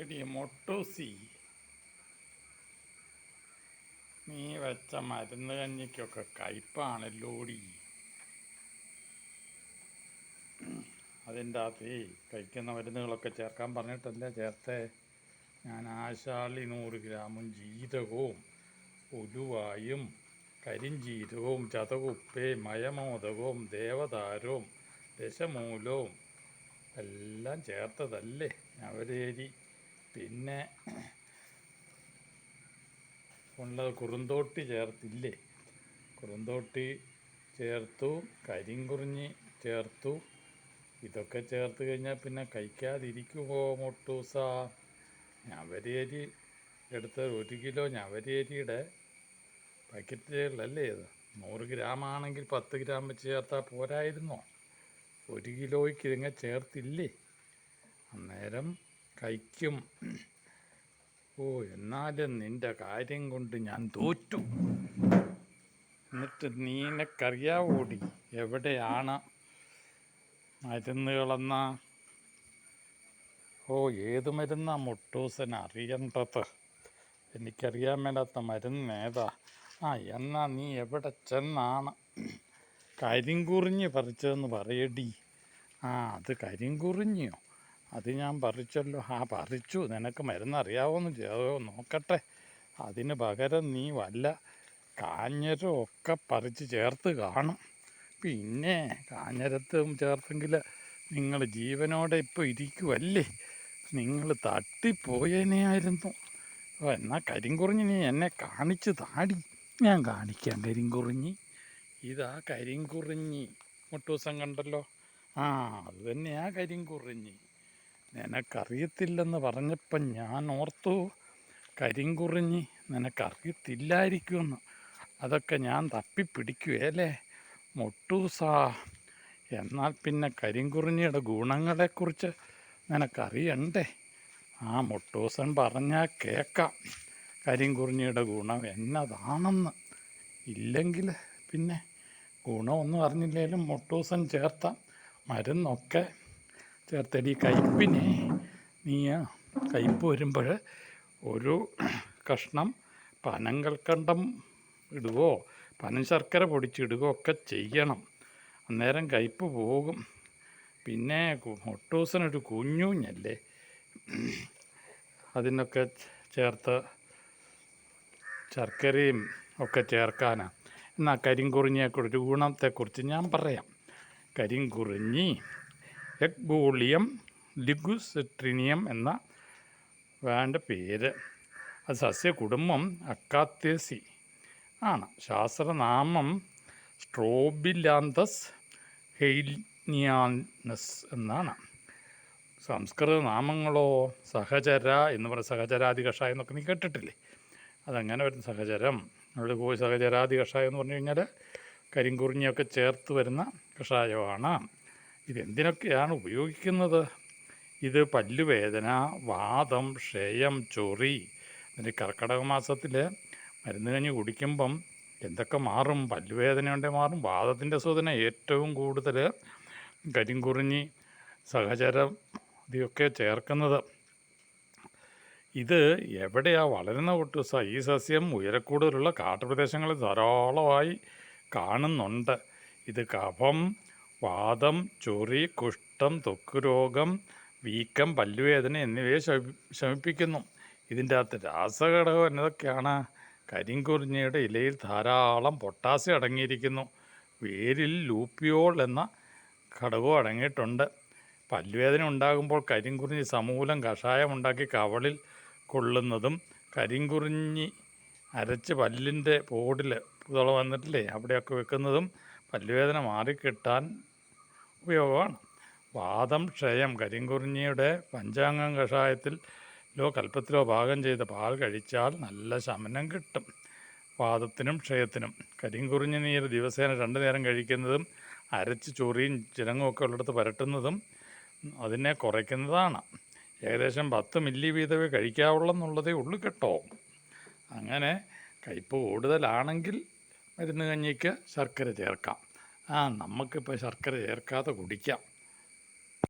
എടി മൊട്ടൂസി. നീ വെച്ച മരുന്ന് കഞ്ഞിക്കൊക്കെ കയ്പാണല്ലോടി. അതിന്റെ അകത്ത് കഴിക്കുന്ന മരുന്നുകളൊക്കെ ചേർക്കാൻ പറഞ്ഞിട്ടല്ലേ ചേർത്തേ? ഞാൻ ആശാളി നൂറ് ഗ്രാമും ജീരകവും ഉലുവായും കരിഞ്ചീരവും ചതകുപ്പയും മയമോദകവും ദേവതാരവും ദശമൂലവും എല്ലാം ചേർത്തതല്ലേ? ഞവരേരി പിന്നെ ഉള്ളത് കുറുന്തോട്ടി ചേർത്തില്ലേ? കുറുന്തോട്ടി ചേർത്തു കരിങ്കുറിഞ്ഞി ചേർത്തു. ഇതൊക്കെ ചേർത്ത് കഴിഞ്ഞാൽ പിന്നെ കഴിക്കാതിരിക്കുമോ മൊട്ടൂസ? ഞവരേരി എടുത്ത ഒരു കിലോ ഞവരേരിയുടെ പാക്കറ്റുകളല്ലേ ഇത്? നൂറ് ഗ്രാം ആണെങ്കിൽ പത്ത് ഗ്രാം വെച്ച് ചേർത്താൽ പോരായിരുന്നോ? ഒരു കിലോയ്ക്ക് ഇതിങ്ങനെ ചേർത്തില്ലേ? അന്നേരം കഴിക്കും. ഓ എന്നാലും നിന്റെ കാര്യം കൊണ്ട് ഞാൻ തോറ്റു. എന്നിട്ട് നീനക്കറിയാവോടി എവിടെയാണ് മരുന്നുകളെന്ന? ഓ ഏത് മരുന്നാ മുട്ടൂസൻ അറിയേണ്ടത്? എനിക്കറിയാൻ മേലാത്ത മരുന്ന് ഏതാ? ആ എന്നാ നീ എവിടെ ചെന്നാണ്? കരിങ്കുറിഞ്ഞ് പറിച്ചതെന്ന് പറയടി. ആ അത് കരിങ്കുറിഞ്ഞിയോ? അത് ഞാൻ പറിച്ചല്ലോ. ആ പറിച്ചു. നിനക്ക് മരുന്ന് അറിയാവോന്ന് ചെയ്തോ നോക്കട്ടെ. അതിന് പകരം നീ വല്ല കാഞ്ഞരും ഒക്കെ പറിച്ച് ചേർത്ത് കാണും. പിന്നെ കാഞ്ഞരത്തും ചേർത്തെങ്കിൽ നിങ്ങൾ ജീവനോടെ ഇപ്പോൾ ഇരിക്കുമല്ലേ നിങ്ങൾ തട്ടിപ്പോയനെയായിരുന്നു എന്നാൽ കരിങ്കുറിഞ്ഞി നീ എന്നെ കാണിച്ച് താടി. ഞാൻ കാണിക്കാം കരിങ്കുറിഞ്ഞി. ഇതാ കരിങ്കുറിഞ്ഞി. മുട്ടൂസം കണ്ടല്ലോ. ആ അത് തന്നെയാ കരിങ്കുറിഞ്ഞി. നിനക്കറിയത്തില്ലെന്ന് പറഞ്ഞപ്പം ഞാൻ ഓർത്തു കരിങ്കുറിഞ്ഞി നിനക്കറിയത്തില്ലായിരിക്കുമെന്ന്. അതൊക്കെ ഞാൻ തപ്പിപ്പിടിക്കുവേലേ മുട്ടൂസാ. എന്നാൽ പിന്നെ കരിങ്കുറിഞ്ഞിയുടെ ഗുണങ്ങളെക്കുറിച്ച് നിനക്കറിയണ്ടേ? ആ മുട്ടൂസൻ പറഞ്ഞാൽ കേൾക്കാം കരിങ്കുറിഞ്ഞിയുടെ ഗുണം എന്നതാണെന്ന്. ഇല്ലെങ്കിൽ പിന്നെ ഗുണമൊന്നും അറിഞ്ഞില്ലെങ്കിലും മുട്ടൂസൻ ചേർത്ത മരുന്നൊക്കെ ചേർത്തടി കയ്പിനെ നീ കയ്പ് വരുമ്പോൾ ഒരു കഷ്ണം പനങ്കൽക്കണ്ടം ഇടുകയോ പനം ശർക്കര പൊടിച്ചിടുകയോ ഒക്കെ ചെയ്യണം. അന്നേരം കയ്പ് പോകും. പിന്നെ മുട്ടൂസനൊരു കുഞ്ഞുഞ്ഞല്ലേ? അതിനൊക്കെ ചേർത്ത് ശർക്കരയും ഒക്കെ ചേർക്കാനാണ് എന്നാൽ കരിങ്കുറിഞ്ഞിയൊക്കെ ഒരു ഗുണത്തെക്കുറിച്ച് ഞാൻ പറയാം. കരിങ്കുറിഞ്ഞി എഗ്ബൂളിയം ലിഗുസെട്രിനിയം എന്ന വേണ്ട പേര്. അത് സസ്യകുടുംബം അക്കാത്തേസി ആണ്. ശാസ്ത്രനാമം സ്ട്രോബിലാന്തസ് ഹെയ്നിയാനസ് എന്നാണ്. സംസ്കൃത നാമങ്ങളോ സഹചര എന്ന് പറയുന്ന സഹചരാദി കഷായം എന്നൊക്കെ നീ കേട്ടിട്ടില്ലേ? അതങ്ങനെ വരുന്ന സഹചരം. അവിടെ പോയി സഹചരാദി കഷായം എന്ന് പറഞ്ഞു കഴിഞ്ഞാൽ കരിങ്കുറിഞ്ഞിയൊക്കെ ചേർത്ത് വരുന്ന കഷായമാണ്. ഇതെന്തിനൊക്കെയാണ് ഉപയോഗിക്കുന്നത്? ഇത് പല്ലുവേദന വാദം ക്ഷയം ചൊറി അതിന്റെ കർക്കിടക മാസത്തിൽ മരുന്ന് കഞ്ഞി കുടിക്കുമ്പം എന്തൊക്കെ മാറും? പല്ലുവേദന ഉണ്ടെങ്കിൽ മാറും. വാദത്തിന്റെ സൂചന ഏറ്റവും കൂടുതൽ കരിങ്കുറിഞ്ഞി സഹചരം ഇതൊക്കെ ചേർക്കുന്നത്. ഇത് എവിടെയാണ് വളരുന്ന കുട്ടൂസ? ഈ സസ്യം ഉയരക്കൂടുതലുള്ള കാട്ടുപ്രദേശങ്ങളിൽ ധാരാളമായി കാണുന്നുണ്ട്. ഇത് കഫം വാദം ചൊറി കുഷ്ഠം ത്വക്ക് രോഗം വീക്കം പല്ലുവേദന എന്നിവയെ ശമി ശമിപ്പിക്കുന്നു. ഇതിന്റെ അകത്ത് രാസഘടകം എന്നതൊക്കെയാണ്. കരിങ്കുറിഞ്ഞിയുടെ ഇലയിൽ ധാരാളം പൊട്ടാസ്യം അടങ്ങിയിരിക്കുന്നു. വേരിൽ ലൂപ്പിയോൾ എന്ന ഘടകവും അടങ്ങിയിട്ടുണ്ട്. പല്ലുവേദന ഉണ്ടാകുമ്പോൾ കരിങ്കുറിഞ്ഞി സമൂലം കഷായം ഉണ്ടാക്കി കവളിൽ കൊള്ളുന്നതും കരിങ്കുറിഞ്ഞി അരച്ച് പല്ലിന്റെ പോടിൽ പുതള വന്നിട്ടില്ലേ അവിടെയൊക്കെ വെക്കുന്നതും പല്ലുവേദന മാറിക്കിട്ടാൻ ഉപയോഗമാണ്. വാദം ക്ഷയം കരിങ്കുറിഞ്ഞിയുടെ പഞ്ചാംഗം കഷായത്തിൽ ലോ കൽപ്പത്തിലോ പാകം ചെയ്ത പാൽ കഴിച്ചാൽ നല്ല ശമനം കിട്ടും. വാദത്തിനും ക്ഷയത്തിനും കരിങ്കുറിഞ്ഞി നീര് ദിവസേന രണ്ട് നേരം കഴിക്കുന്നതും അരച്ച് ചൊറിയും ചിരങ്ങും ഒക്കെ ഉള്ളിടത്ത് പരട്ടുന്നതും അതിനെ കുറയ്ക്കുന്നതാണ്. ഏകദേശം പത്ത് മില്ലി വീതമേ കഴിക്കാവുള്ളെന്നുള്ളതേ ഉള്ളൂ കേട്ടോ. അങ്ങനെ കയ്പ് കൂടുതലാണെങ്കിൽ മരുന്ന് കഞ്ഞിക്ക് ശർക്കര ചേർക്കാം. ആ നമുക്കിപ്പോൾ ശർക്കര ചേർക്കാതെ കുടിക്കാം.